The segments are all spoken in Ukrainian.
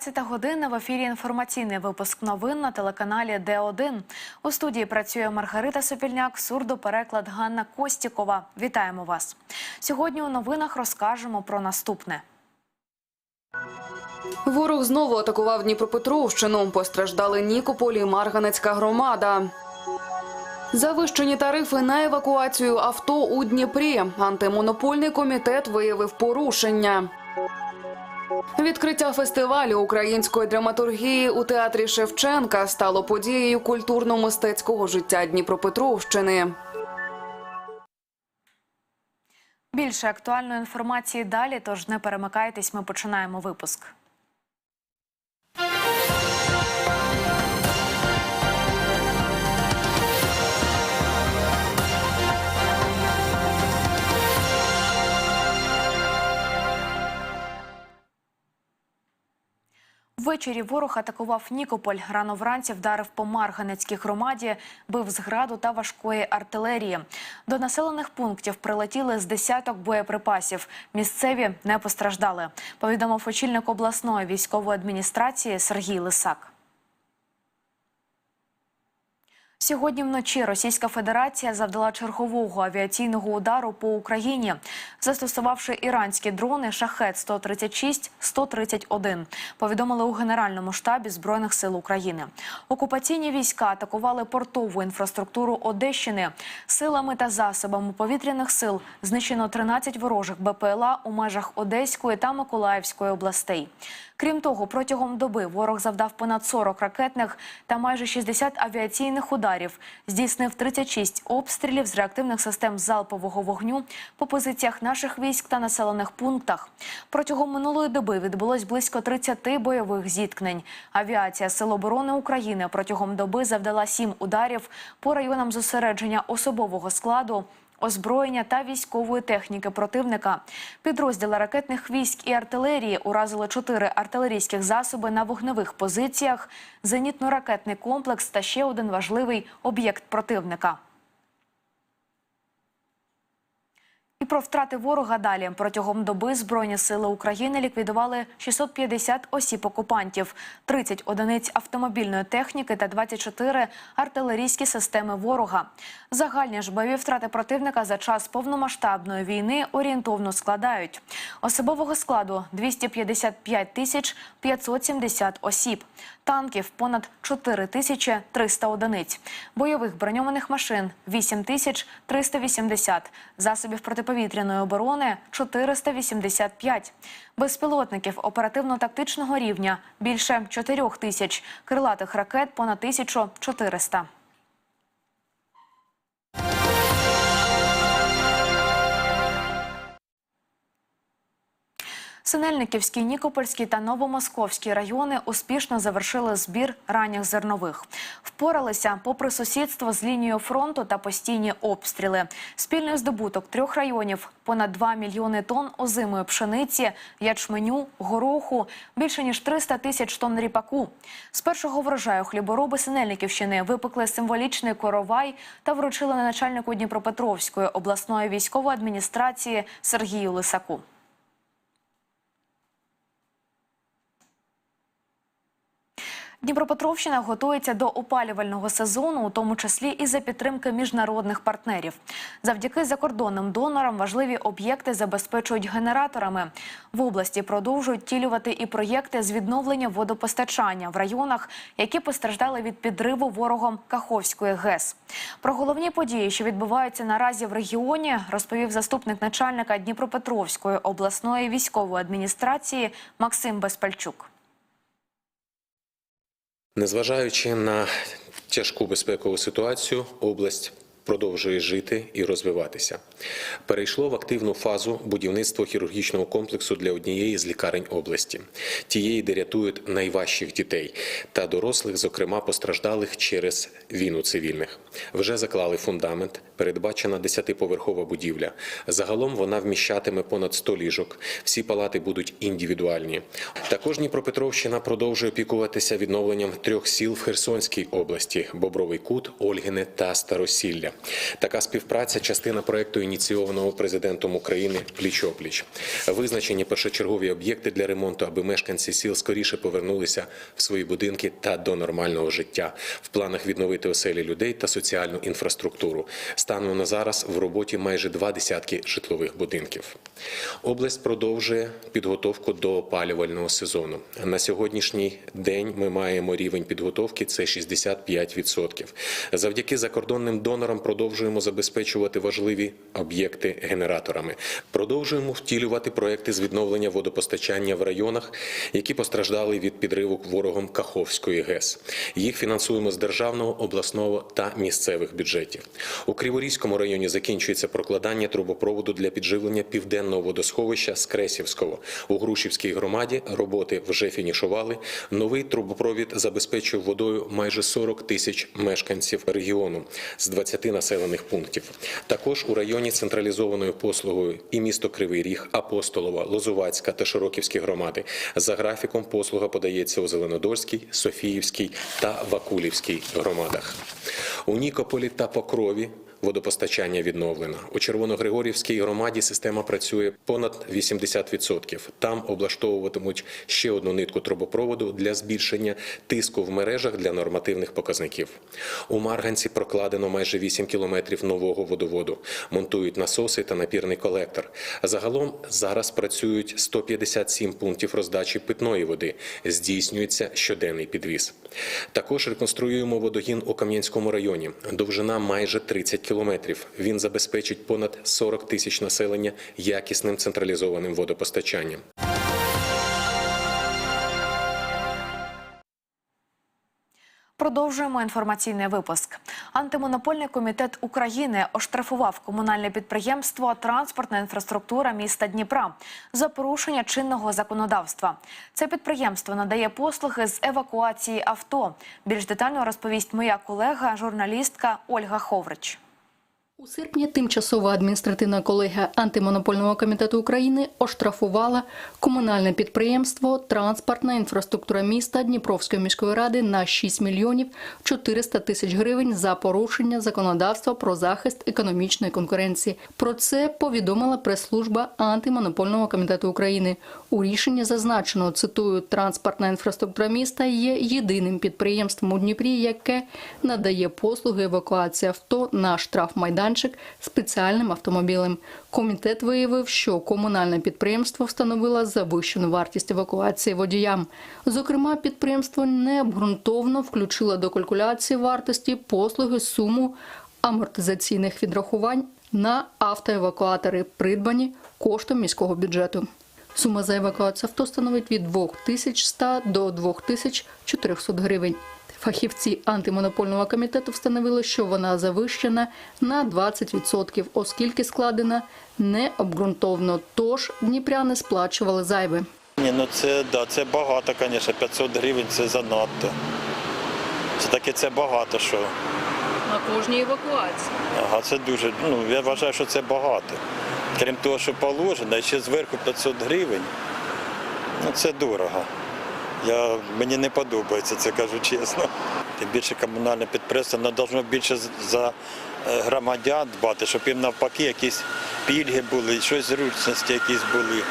17 година в ефірі інформаційний випуск новин на телеканалі Д1. У студії працює Маргарита Сопільняк, сурдопереклад Ганна Костікова. Вітаємо вас. Сьогодні у новинах розкажемо про наступне. Ворог знову атакував Дніпропетровщину. Постраждали Нікополі Марганецька громада. Завищені тарифи на евакуацію авто у Дніпрі. Антимонопольний комітет виявив порушення. Відкриття фестивалю української драматургії у театрі Шевченка стало подією культурно-мистецького життя Дніпропетровщини. Більше актуальної інформації далі, тож не перемикайтесь. Ми починаємо випуск. Ввечері ворог атакував Нікополь. Рано вранці вдарив по Марганецькій громаді, бив з граду та важкої артилерії. До населених пунктів прилетіли з десяток боєприпасів. Місцеві не постраждали. Повідомив очільник обласної військової адміністрації Сергій Лисак. Сьогодні вночі Російська Федерація завдала чергового авіаційного удару по Україні, застосувавши іранські дрони шахет 136 131 Повідомили у Генеральному штабі збройних сил України. Окупаційні війська атакували портову інфраструктуру Одещини силами та засобами повітряних сил. Знищено 13 ворожих БПЛА у межах Одеської та Миколаївської областей. Крім того, протягом доби ворог завдав понад 40 ракетних та майже 60 авіаційних ударів, здійснив 36 обстрілів з реактивних систем залпового вогню по позиціях наших військ та населених пунктах. Протягом минулої доби відбулось близько 30 бойових зіткнень. Авіація Сил оборони України протягом доби завдала 7 ударів по районам зосередження особового складу озброєння та військової техніки противника. Підрозділи ракетних військ і артилерії уразили чотири артилерійських засоби на вогневих позиціях, зенітно-ракетний комплекс та ще один важливий об'єкт противника. І про втрати ворога далі протягом доби збройні сили України ліквідували 650 осіб окупантів, 30 одиниць автомобільної техніки та 24 артилерійські системи ворога. Загальні ж бойові втрати противника за час повномасштабної війни орієнтовно складають особового складу 255 тисяч 570 осіб, танків понад 4 тисячі 300 одиниць, бойових броньованих машин 8 тисяч 380, засобів протиповітряної оборони 485, безпілотників оперативно-тактичного рівня більше 4 тисяч, крилатих ракет понад 1400. Синельниківський, Нікопольський та Новомосковський райони успішно завершили збір ранніх зернових. Впоралися попри сусідство з лінією фронту та постійні обстріли. Спільний здобуток трьох районів понад 2 мільйони тонн озимої пшениці, ячменю, гороху, більше ніж 300 тисяч тонн ріпаку. З першого врожаю хлібороби Синельниківщини випекли символічний коровай та вручили начальнику Дніпропетровської обласної військової адміністрації Сергію Лисаку. Дніпропетровщина готується до опалювального сезону, у тому числі і за підтримки міжнародних партнерів. Завдяки закордонним донорам важливі об'єкти забезпечують генераторами. В області продовжують тілювати і проєкти з відновлення водопостачання в районах, які постраждали від підриву ворогом Каховської ГЕС. Про головні події, що відбуваються наразі в регіоні, розповів заступник начальника Дніпропетровської обласної військової адміністрації Максим Безпальчук. Незважаючи на тяжку безпекову ситуацію, область продовжує жити і розвиватися. Перейшло в активну фазу будівництво хірургічного комплексу для однієї з лікарень області, тієї, де рятують найважчих дітей та дорослих, зокрема постраждалих через війну цивільних. Вже заклали фундамент, передбачена 10-поверхова будівля. Загалом вона вміщатиме понад 100 ліжок. Всі палати будуть індивідуальні. Також Дніпропетровщина продовжує опікуватися відновленням трьох сіл в Херсонській області: Бобровий Кут, Ольгине та Старосілля. Така співпраця частина проекту ініційованого президентом України пліч-опліч. Визначені першочергові об'єкти для ремонту, аби мешканці сіл скоріше повернулися в свої будинки та до нормального життя. В планах відновити оселі людей та соціальну інфраструктуру. Станом на зараз в роботі майже два десятки житлових будинків. Область продовжує підготовку до опалювального сезону. На сьогоднішній день ми маємо рівень підготовки це 65%. Завдяки закордонним донорам продовжуємо забезпечувати важливі об'єкти генераторами. Продовжуємо втілювати проекти з відновлення водопостачання в районах, які постраждали від підриву ворогом Каховської ГЕС. Їх фінансуємо з державного, обласного та місцевих бюджетів. У Криворізькому районі закінчується прокладання трубопроводу для підживлення південного водосховища з Кресівського. У Грушівській громаді роботи вже фінішували. Новий трубопровід забезпечує водою майже 40 тисяч мешканців регіону з 20 населених пунктів. Також у районі централізованою послугою і місто Кривий Ріг, Апостолова, Лозувацька та Широківські громади. За графіком послуга подається у Зеленодольській, Софіївській та Вакулівській громадах. У Нікополі та Покрові Водопостачання відновлено. У Червоногригорівській громаді система працює понад 80%. Там облаштовуватимуть ще одну нитку трубопроводу для збільшення тиску в мережах для нормативних показників. У Марганці прокладено майже 8 кілометрів нового водоводу. Монтують насоси та напірний колектор. Загалом зараз працюють 157 пунктів роздачі питної води. Здійснюється щоденний підвіз. Також реконструюємо водогін у Кам'янському районі. Довжина майже 30 кілометрів. Він забезпечить понад 40 тисяч населення якісним централізованим водопостачанням. Продовжуємо інформаційний випуск. Антимонопольний комітет України оштрафував комунальне підприємство Транспортна інфраструктура міста Дніпра за порушення чинного законодавства. Це підприємство надає послуги з евакуації авто. Більш детально розповість моя колега, журналістка Ольга Ховрич. У серпні тимчасова адміністративна колегія антимонопольного комітету України оштрафувала комунальне підприємство Транспортна інфраструктура міста Дніпровської міської ради на 6 мільйонів 400 тисяч гривень за порушення законодавства про захист економічної конкуренції. Про це повідомила прес-служба антимонопольного комітету України. У рішенні зазначено цитую транспортна інфраструктура міста є єдиним підприємством у Дніпрі, яке надає послуги евакуації авто на штрафмайданчик спеціальним автомобілем. Комітет виявив, що комунальне підприємство встановило завищену вартість евакуації водіям. Зокрема, підприємство необґрунтовно включило до калькуляції вартості послуги суму амортизаційних відрахувань на автоевакуатори, придбані коштом міського бюджету. Сума за евакуацію авто становить від 2100 до 2400 гривень. Фахівці антимонопольного комітету встановили, що вона завищена на 20%, оскільки складена необґрунтовно. Тож дніпряни сплачували зайве. Ні, ну це да, це багато, звісно. 500 гривень це занадто. Це таки це багато що. На кожній евакуації. Ага, це дуже. Ну я вважаю, що це багато. Крім того, що положено, і ще зверху 500 гривень. Ну це дорого. Я, мені не подобається це, кажу чесно. Тим більше комунальне підприємство воно повинно більше за е, громадян дбати, щоб їм навпаки якісь пільги були, щось зручності якісь були.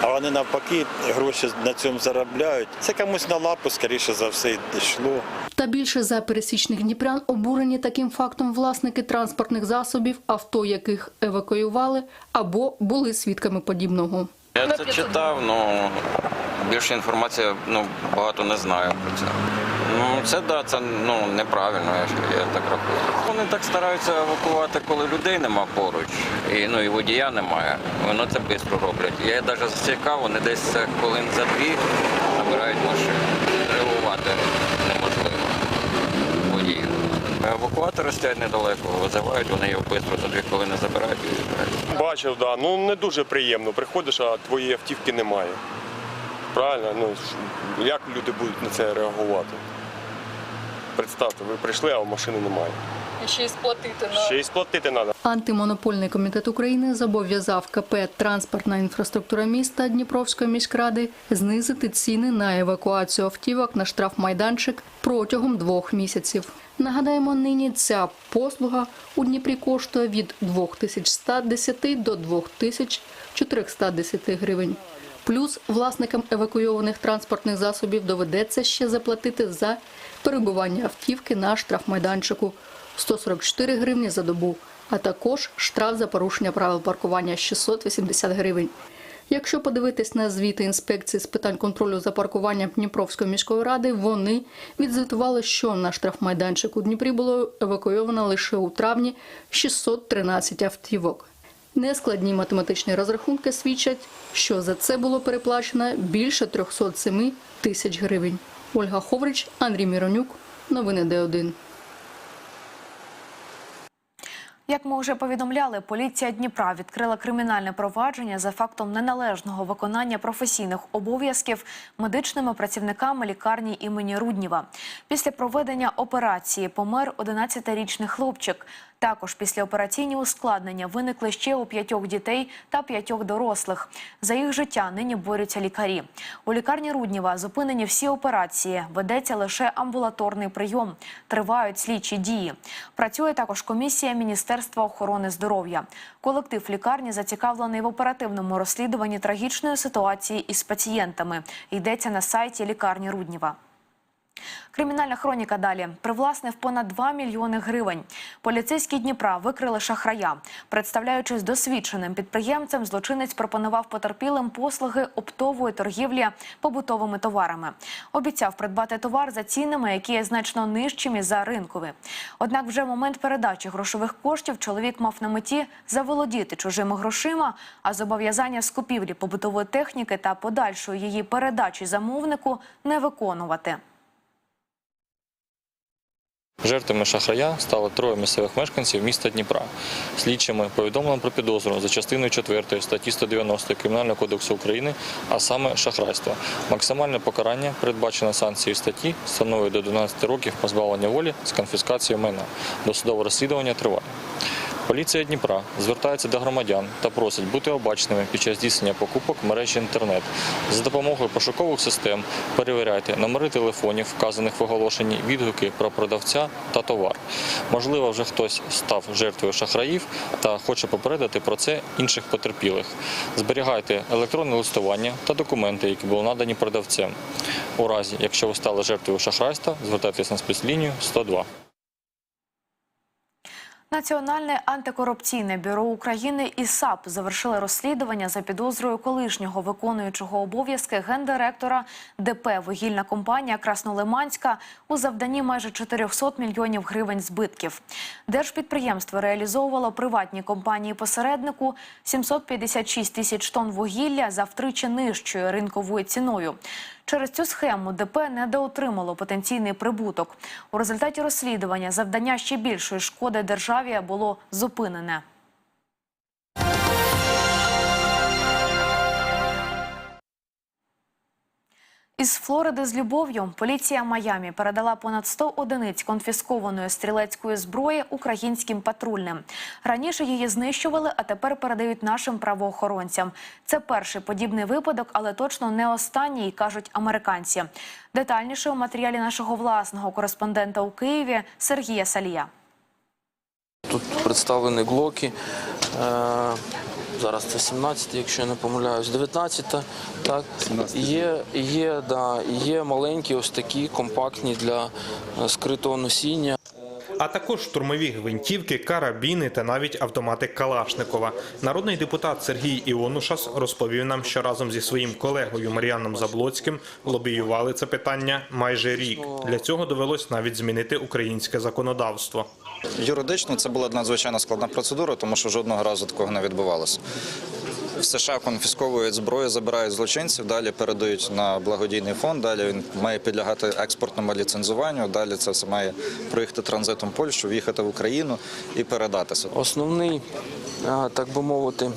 А вони навпаки гроші на цьому заробляють. Це комусь на лапу, скоріше за все, йшло. Та більше за пересічних дніпрян обурені таким фактом власники транспортних засобів, авто яких евакуювали або були свідками подібного. Я це читав, але більше інформації ну, багато не знаю про це. Ну, це да, це ну, неправильно, я, я так рахую. Вони так стараються евакувати, коли людей нема поруч, і, ну, і водія немає. Вони це швидко роблять. Я навіть зацікав, вони десь е, хвилин за дві набирають машину. Реагувати неможливо водіїв. Евакуатори стоять недалеко, визивають, вони його швидко за дві хвилини забирають і відбирають. Бачив, да. Ну не дуже приємно. Приходиш, а твоєї автівки немає. Правильно? Ну як люди будуть на це реагувати? Представте, ви прийшли, а машини немає. Ще й сплатити Ще й сплатити треба. Антимонопольний комітет України зобов'язав КП Транспортна інфраструктура міста Дніпровської міськради знизити ціни на евакуацію автівок на штрафмайданчик протягом двох місяців. Нагадаємо, нині ця послуга у Дніпрі коштує від 2110 до 2410 гривень. Плюс власникам евакуйованих транспортних засобів доведеться ще заплатити за перебування автівки на штрафмайданчику 144 гривні за добу, а також штраф за порушення правил паркування 680 гривень. Якщо подивитись на звіти інспекції з питань контролю за паркуванням Дніпровської міської ради, вони відзвітували, що на штрафмайданчик у Дніпрі було евакуйовано лише у травні 613 автівок. Нескладні математичні розрахунки свідчать, що за це було переплачено більше 307 тисяч гривень. Ольга Ховрич, Андрій Міронюк. Новини Д1. Як ми вже повідомляли, поліція Дніпра відкрила кримінальне провадження за фактом неналежного виконання професійних обов'язків медичними працівниками лікарні імені Рудніва. Після проведення операції помер 11-річний хлопчик. Також післяопераційні ускладнення виникли ще у п'ятьох дітей та п'ятьох дорослих. За їх життя нині борються лікарі. У лікарні Рудніва зупинені всі операції. Ведеться лише амбулаторний прийом. Тривають слідчі дії. Працює також комісія Міністерства охорони здоров'я. Колектив лікарні зацікавлений в оперативному розслідуванні трагічної ситуації із пацієнтами. Йдеться на сайті лікарні Рудніва. Кримінальна хроніка далі привласнив понад 2 мільйони гривень. Поліцейські Дніпра викрили шахрая. Представляючись досвідченим підприємцем, злочинець пропонував потерпілим послуги оптової торгівлі побутовими товарами. Обіцяв придбати товар за цінами, які є значно нижчими за ринкові. Однак, вже в момент передачі грошових коштів чоловік мав на меті заволодіти чужими грошима, а зобов'язання з купівлі побутової техніки та подальшої її передачі замовнику не виконувати. Жертвами шахрая стало троє місцевих мешканців міста Дніпра. Слідчими повідомлено про підозру за частиною 4 статті 190 Кримінального кодексу України, а саме шахрайство. Максимальне покарання, передбачене санкцією статті, становить до 12 років позбавлення волі з конфіскацією майна. Досудове розслідування триває. Поліція Дніпра звертається до громадян та просить бути обачними під час здійснення покупок мережі інтернет. За допомогою пошукових систем перевіряйте номери телефонів, вказаних в оголошенні, відгуки про продавця та товар. Можливо, вже хтось став жертвою шахраїв та хоче попередити про це інших потерпілих. Зберігайте електронне листування та документи, які були надані продавцем. У разі, якщо ви стали жертвою шахрайства, звертайтеся на спецлінію 102. Національне антикорупційне бюро України і САП завершили розслідування за підозрою колишнього виконуючого обов'язки гендиректора ДП «Вугільна компанія Краснолиманська» у завданні майже 400 мільйонів гривень збитків. Держпідприємство реалізовувало приватній компанії-посереднику 756 тисяч тонн вугілля за втричі нижчою ринковою ціною. Через цю схему ДП недоотримало потенційний прибуток. У результаті розслідування завдання ще більшої шкоди державі було зупинене. Із Флориди з любов'ю поліція Майамі передала понад 100 одиниць конфіскованої стрілецької зброї українським патрульним. Раніше її знищували, а тепер передають нашим правоохоронцям. Це перший подібний випадок, але точно не останній, кажуть американці. Детальніше у матеріалі нашого власного кореспондента у Києві Сергія Салія. Тут представлені глоки. Зараз це 17, якщо я не помиляюсь, 19, так. Є, є, да, є маленькі ось такі компактні для е, скритого носіння. А також штурмові гвинтівки, карабіни та навіть автомати Калашникова. Народний депутат Сергій Іонушас розповів нам, що разом зі своїм колегою Мар'яном Заблоцьким лобіювали це питання майже рік. Для цього довелось навіть змінити українське законодавство. Юридично це була надзвичайно складна процедура, тому що жодного разу такого не відбувалося. В США конфісковують зброю, забирають злочинців, далі передають на благодійний фонд. Далі він має підлягати експортному ліцензуванню. Далі це все має проїхати транзитом Польщу, в'їхати в Україну і передатися. Основний, так би мовити,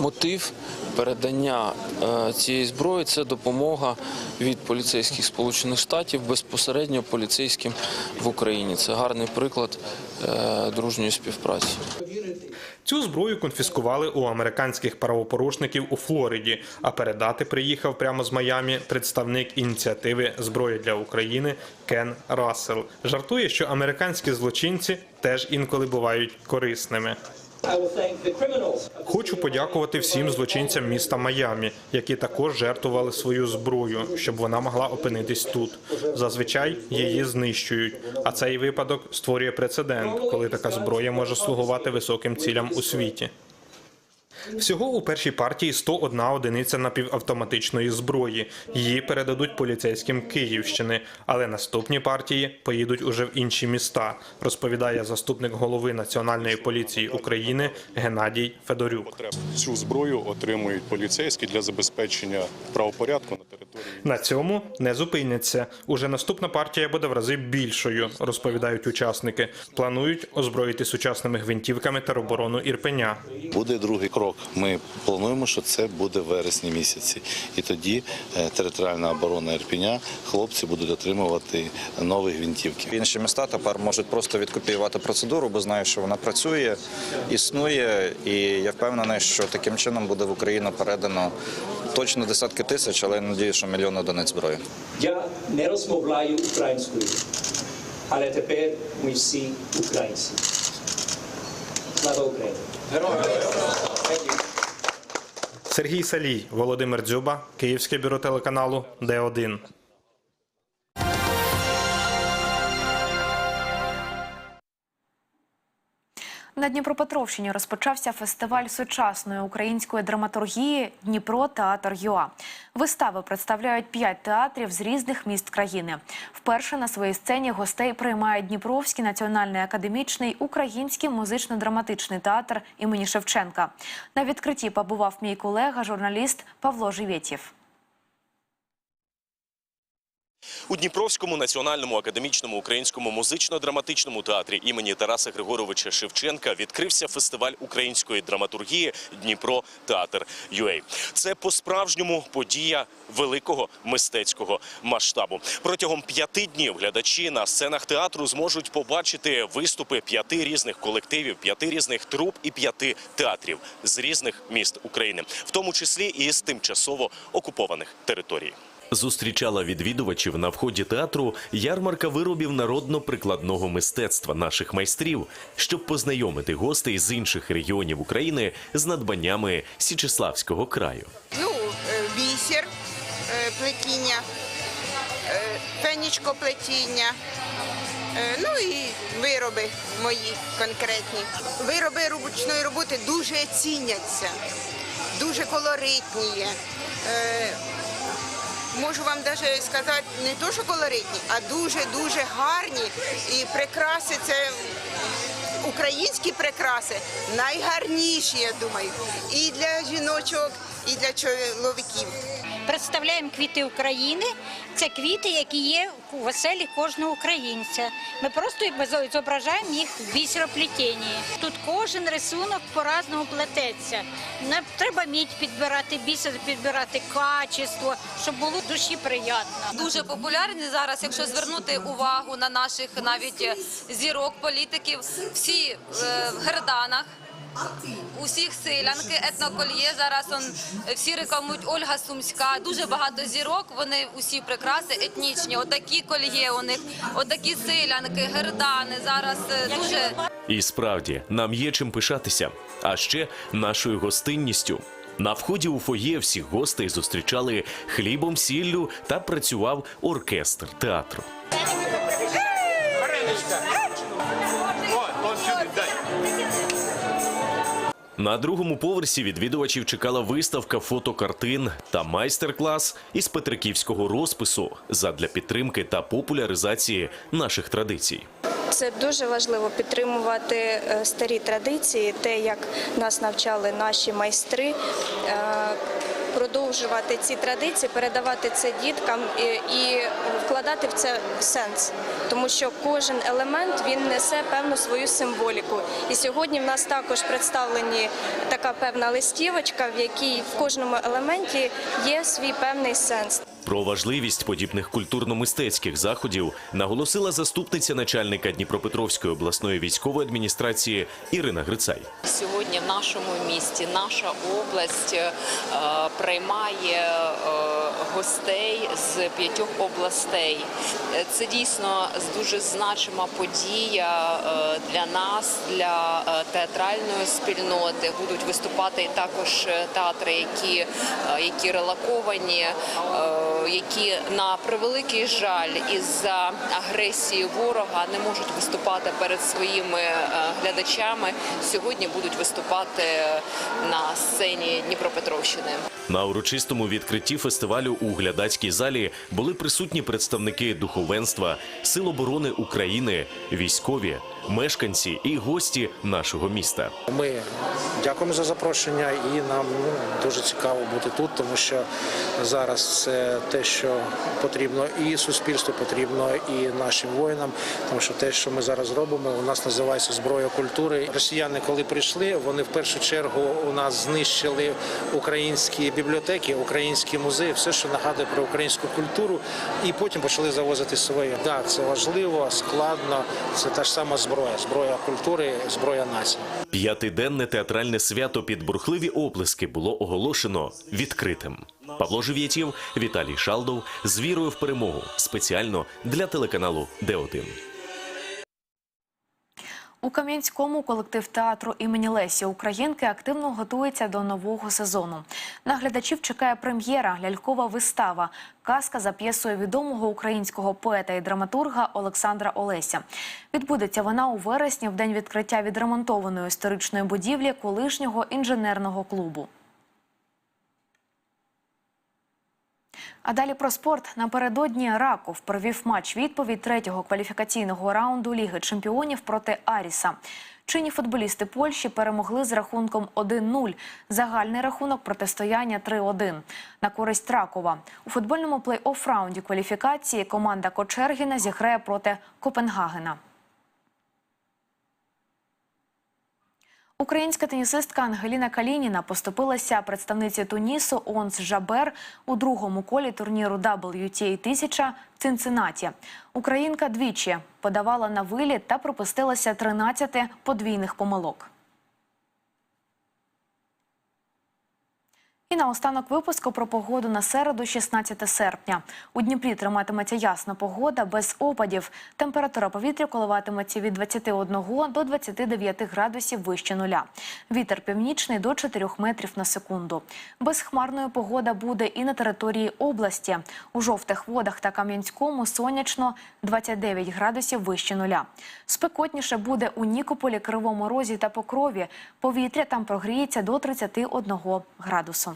мотив передання е, цієї зброї це допомога від поліцейських Сполучених Штатів безпосередньо поліцейським в Україні. Це гарний приклад е, дружньої співпраці. Цю зброю конфіскували у американських правопорушників у Флориді, а передати приїхав прямо з Майамі представник ініціативи Зброя для України Кен Рассел. Жартує, що американські злочинці теж інколи бувають корисними. Хочу подякувати всім злочинцям міста Майамі, які також жертвували свою зброю, щоб вона могла опинитись тут. Зазвичай її знищують. А цей випадок створює прецедент, коли така зброя може слугувати високим цілям у світі. Всього у першій партії 101 одиниця напівавтоматичної зброї. Її передадуть поліцейським Київщини, але наступні партії поїдуть уже в інші міста, розповідає заступник голови Національної поліції України Геннадій Федорюк. Цю зброю отримують поліцейські для забезпечення правопорядку на території. На цьому не зупиняться. Уже наступна партія буде в рази більшою, розповідають учасники. Планують озброїти сучасними гвинтівками тероборону Ірпеня. Буде другий крок. Ми плануємо, що це буде в вересні місяці, і тоді е, територіальна оборона Ірпіня, хлопці будуть отримувати нові гвинтівки. Інші міста тепер можуть просто відкопіювати процедуру, бо знають, що вона працює, існує, і я впевнений, що таким чином буде в Україну передано точно десятки тисяч, але я надію, що мільйон одиниць зброї. Я не розмовляю українською, але тепер ми всі українці. Слава Україні! Сергій Салій, Володимир Дзюба, Київське бюро телеканалу Д1. На Дніпропетровщині розпочався фестиваль сучасної української драматургії Дніпро Театр ЮА. Вистави представляють п'ять театрів з різних міст країни. Вперше на своїй сцені гостей приймає Дніпровський національний академічний український музично-драматичний театр імені Шевченка. На відкритті побував мій колега, журналіст Павло Живєтєв. У Дніпровському національному академічному українському музично-драматичному театрі імені Тараса Григоровича Шевченка відкрився фестиваль української драматургії Дніпро Театр ЮЕЙ. Це по-справжньому подія великого мистецького масштабу. Протягом п'яти днів глядачі на сценах театру зможуть побачити виступи п'яти різних колективів, п'яти різних труп і п'яти театрів з різних міст України, в тому числі і з тимчасово окупованих територій. Зустрічала відвідувачів на вході театру ярмарка виробів народно-прикладного мистецтва наших майстрів, щоб познайомити гостей з інших регіонів України з надбаннями Січеславського краю. Ну, е, бісер, е, плетіння, е, фенічко плетіння, е, ну і вироби мої конкретні. Вироби ручної роботи дуже ціняться, дуже колоритні є. Можу вам навіть сказати, не то, що колоритні, а дуже-дуже гарні. І прикраси це українські прикраси найгарніші, я думаю, і для жіночок, і для чоловіків. Представляємо квіти України. Це квіти, які є у веселі кожного українця. Ми просто зображаємо їх в бісероплетінні. Тут кожен рисунок по-разному плететься. Не треба мідь підбирати, бісер підбирати качество, щоб було душі приємно. Дуже популярні зараз, якщо звернути увагу на наших навіть зірок політиків, всі е, в герданах. Усіх силянки, етнокольє. Зараз он, всі рекламують Ольга Сумська. Дуже багато зірок. Вони усі прикраси етнічні. Отакі кольє у них, отакі силянки, гердани. Зараз е, дуже І справді нам є чим пишатися, а ще нашою гостинністю. На вході у фоє всіх гостей зустрічали хлібом, сіллю та працював оркестр театру. На другому поверсі відвідувачів чекала виставка фотокартин та майстер-клас із петриківського розпису задля підтримки та популяризації наших традицій. Це дуже важливо підтримувати е, старі традиції, те, як нас навчали наші майстри. Продовжувати ці традиції, передавати це діткам і вкладати в це сенс, тому що кожен елемент він несе певну свою символіку. І сьогодні в нас також представлені така певна листівочка, в якій в кожному елементі є свій певний сенс. Про важливість подібних культурно-мистецьких заходів наголосила заступниця начальника Дніпропетровської обласної військової адміністрації Ірина Грицай. Сьогодні в нашому місті наша область е, приймає е, гостей з п'ятьох областей. Е, Це дійсно дуже значима подія для нас, для театральної спільноти. Будуть виступати також театри, які, які релаковані, які на превеликий жаль із-за агресії ворога не можуть виступати перед своїми е, глядачами. Сьогодні будуть виступати на сцені Дніпропетровщини. На урочистому відкритті фестивалю у глядацькій залі були присутні представники духовенства, Сил оборони України, військові, мешканці і гості нашого міста. Ми дякуємо за запрошення, і нам ну, дуже цікаво бути тут, тому що зараз це те, що потрібно і суспільству, потрібно і нашим воїнам, тому що те, що ми зараз робимо, у нас називається зброя культури. Росіяни, коли прийшли, вони в першу чергу у нас знищили українські бібліотеки, українські музеї, все, що нагадує про українську культуру, і потім почали завозити своє. Так, це важливо, складно. Це та ж сама зброя, зброя культури, зброя нації. П'ятиденне театральне свято під бурхливі оплески було оголошено відкритим. Павло Жив'ятів, Віталій Шалдов з вірою в перемогу спеціально для телеканалу Д1. У Кам'янському колектив театру імені Лесі Українки активно готується до нового сезону. На глядачів чекає прем'єра, лялькова вистава, казка за п'єсою відомого українського поета і драматурга Олександра Олеся. Відбудеться вона у вересні в день відкриття відремонтованої історичної будівлі колишнього інженерного клубу. А далі про спорт. Напередодні Раков провів матч відповідь третього кваліфікаційного раунду Ліги чемпіонів проти Аріса. Чинні футболісти Польщі перемогли з рахунком 1-0. Загальний рахунок протистояння 3-1 на користь Ракова. У футбольному плей-офф раунді кваліфікації команда Кочергіна зіграє проти Копенгагена. Українська тенісистка Ангеліна Калініна поступилася представниці Тунісу Онс Жабер у другому колі турніру WTA 1000 в Цинциннаті. Українка двічі подавала на виліт та пропустилася 13 подвійних помилок. І наостанок випуску про погоду на середу, 16 серпня. У Дніпрі триматиметься ясна погода без опадів. Температура повітря коливатиметься від 21 до 29 градусів вище нуля. Вітер північний до 4 метрів на секунду. Безхмарною погода буде і на території області. У жовтих водах та Кам'янському сонячно 29 градусів вище нуля. Спекотніше буде у Нікополі, Кривому Розі та Покрові. Повітря там прогріється до 31 градусу.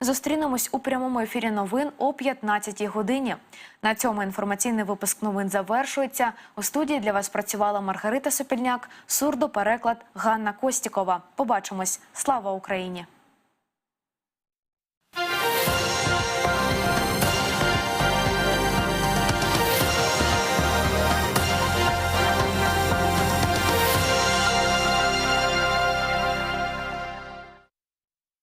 Зустрінемось у прямому ефірі новин о 15-й годині. На цьому інформаційний випуск новин завершується. У студії для вас працювала Маргарита Сопільняк, сурдопереклад Ганна Костікова. Побачимось. Слава Україні!